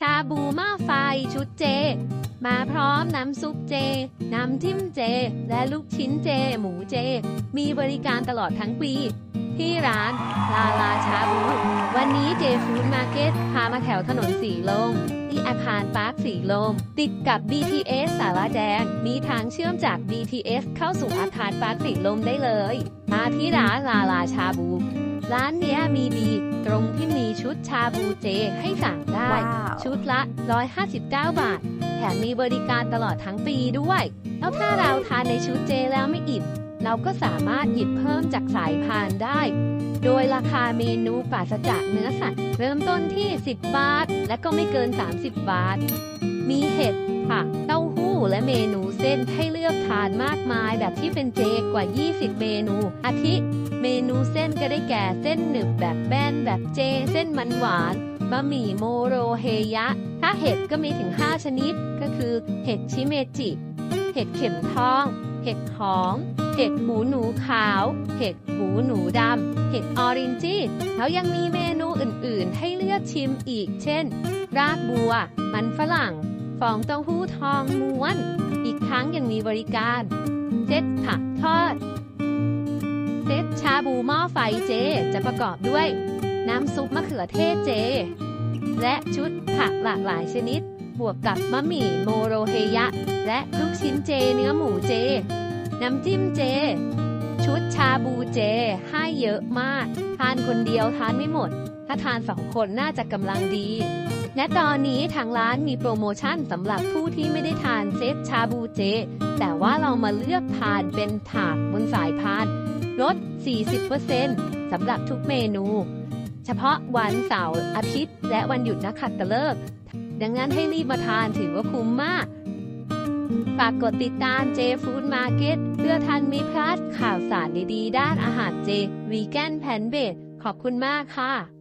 ชาบูหม้อไฟชุดเจ มาพร้อมน้ำซุปเจ น้ำจิ้มเจ และลูกชิ้นเจ หมูเจ มีบริการตลอดทั้งปี ที่ร้านลาลาชาบู วันนี้เจฟู้ดมาร์เก็ตพามาแถวถนนสีลม ที่อาคารปาร์คสีลม ติดกับ BTS สาราแดง มีทางเชื่อมจาก BTS เข้าสู่อาคารปาร์คสีลมได้เลย มาที่ร้านลาลาชาบู ร้านเนี้ยมีดี ตรงที่มีชุดชาบูเจให้สั่งได้ ว้าว ชุดละ 159 บาท แถมมีบริการตลอดทั้งปีด้วย แล้วถ้าเราทานในชุดเจแล้วไม่อิ่ม เราก็สามารถหยิบเพิ่มจากสายพานได้ โดยราคาเมนูปราศจากเนื้อสัตว์ เริ่มต้นที่ 10 บาท และก็ไม่เกิน 30 บาท มีเห็ดผักเต้าหู้ และเมนูเส้นให้เลือกทานมากมายแบบที่เป็นเจกว่า 20 เมนู อาทิ เมนูเส้นก็ได้แก่เส้นหนึบแบบแบนแบบเจ เส้นมันหวานบะหมี่โมโรเฮยะ ถ้าเห็ดก็มีถึง 5 ชนิด ก็คือ เห็ดชิเมจิ เห็ดเข็มทอง เห็ดหอม เห็ดหูหนูขาว เห็ดหูหนูดำ เห็ดออรินจิแล้วยังมีเมนูอื่นๆ ให้เลือกชิมอีก เช่น รากบัว มันฝรั่ง ฟองเต้าหู้ทองม้วน อีกทั้งยังมีบริการเซ็ตผักทอดเซตชาบูหม้อไฟเจ จะประกอบด้วย น้ำซุปมะเขือเทศเจ และชุดผักหลากหลายชนิด บวกกับบะหมี่โมโรเฮยะ และลูกชิ้นเจเนื้อหมูเจ น้ำจิ้มเจ ชุดชาบูเจ ให้เยอะมาก ทานคนเดียวทานไม่หมด ถ้าทานสองคนน่าจะกำลังดี และตอนนี้ทางร้านมีโปรโมชั่นสำหรับผู้ที่ไม่ได้ทานเซตชาบูเจ แต่ว่าเรามาเลือกทานเป็นถาดบนสายพานลด 40%สำหรับทุกเมนู เฉพาะวันเสาร์อาทิตย์ และวันหยุดนักขัตฤกษ์ดังนั้นให้รีบมาทานถือว่าคุ้มมาก ฝากกดติดตาม J Food Market เพื่อท่านไม่พลาดข่าวสารดีๆ ด้านอาหารเจ วีแกนแพนเบดขอบคุณมากค่ะ